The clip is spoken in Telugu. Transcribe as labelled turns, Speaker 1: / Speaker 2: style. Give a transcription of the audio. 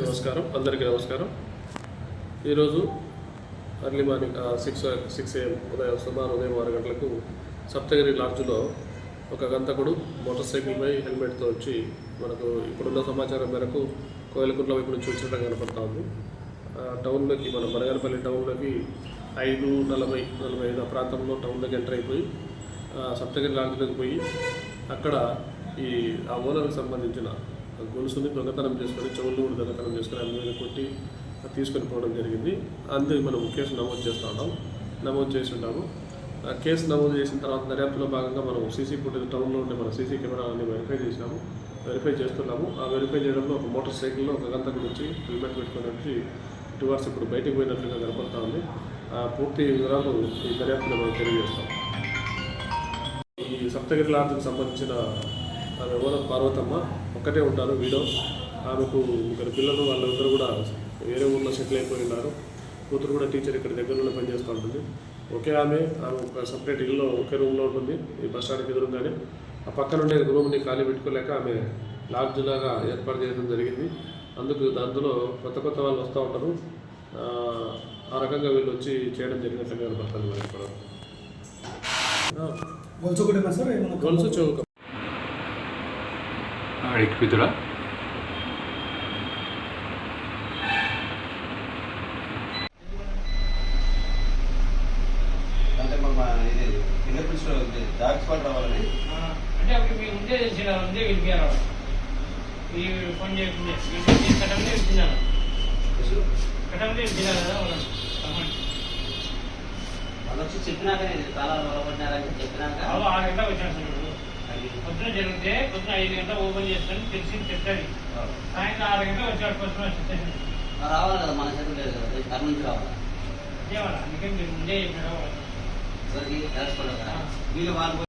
Speaker 1: నమస్కారం. అందరికీ నమస్కారం. ఈరోజు early morning six six AM ఉదయం సుమారు ఉదయం ఆరు గంటలకు సప్తగిరి లాడ్జ్లో ఒక గంతకుడు మోటార్ సైకిల్పై హెల్మెట్తో వచ్చి మనకు ఇప్పుడున్న సమాచారం మేరకు కోయలకుంట్ల వైపు నుంచి వచ్చినట్టు కనపడతా ఉంది. టౌన్లోకి మన బనగానపల్లి టౌన్లోకి ఐదు నలభై నలభై ఐదు ఆ ప్రాంతంలో టౌన్లోకి ఎంటర్ అయిపోయి సప్తగిరి లాడ్జ్లోకి పోయి అక్కడ ఈ ఆ ఓనర్కి సంబంధించిన గొలుసుని దొంగతనం చేసుకొని చెవులు కూడా దొంగతనం చేసుకొని అన్ని మీద కొట్టి తీసుకొని పోవడం జరిగింది. అందుకు మనం కేసు నమోదు చేస్తూ ఉన్నాం. నమోదు చేసి ఉన్నాము ఆ కేసు నమోదు చేసిన తర్వాత దర్యాప్తులో భాగంగా మనం సీసీ ఫుటేజ్ టౌన్లో ఉండే మన సీసీ కెమెరాలని వెరిఫై చేసినాము. వెరిఫై చేస్తున్నాము. ఆ వెరిఫై చేయడంలో ఒక మోటార్ సైకిల్లో ఒక గంట నుంచి హెల్మెట్ పెట్టుకుని వచ్చి టువర్స్ ఇప్పుడు బయటికి పోయినట్లుగా కనపడతా ఉంది. ఆ పూర్తి వివరాలు ఈ దర్యాప్తులో మనం తెలియజేస్తాం. ఈ సప్తగిరి లాడ్జ్కి సంబంధించిన ఆమె ఓనర్ పార్వతమ్మ ఒక్కటే ఉంటారు వీడో. ఆమెకు ఇద్దరు పిల్లలు వాళ్ళందరూ కూడా వేరే ఊళ్ళో సెటిల్ అయిపోయి ఉన్నారు. కూతురు కూడా టీచర్ ఇక్కడ దగ్గరలో పనిచేస్తూ ఉంటుంది. ఒకే ఆమె ఆమె ఒక సపరేట్ ఇల్లు ఒకే రూమ్లో ఉంటుంది ఈ బస్ స్టాండ్కి ఎదురుగానే. ఆ పక్కన ఉండే రూమ్ని ఖాళీ పెట్టుకోలేక ఆమె లాడ్జ్ లాగా ఏర్పాటు చేయడం జరిగింది. అందుకు అందులో కొత్త కొత్త వాళ్ళు వస్తూ ఉంటారు. ఆ, రకంగా వీళ్ళు వచ్చి చేయడం జరిగినట్లుగా కనపడుతుంది
Speaker 2: సార్? ఏమన్నా
Speaker 1: గొలుసు చౌక.
Speaker 3: ఆ, రమ్మని.
Speaker 4: వాళ్ళు వచ్చి చెప్పినాక తాళాలు నిలబడినారని చెప్పినాక
Speaker 3: వాళ్ళు ఆరు గంటలకు వచ్చాను పొద్దున జరిగితే పొద్దున ఐదు గంటలకు ఓపెన్ చేస్తాను తెలిసి చెప్తాడు సాయంత్రం ఆరు గంటలకు వచ్చాడు పొద్దున
Speaker 4: రావాలి కదా మన చేతులు లేదు కదా కర్మ నుంచి రావాలి
Speaker 3: ఇదేవాళ్ళ అందుకే మీరు ముందే
Speaker 4: వీళ్ళు వాళ్ళు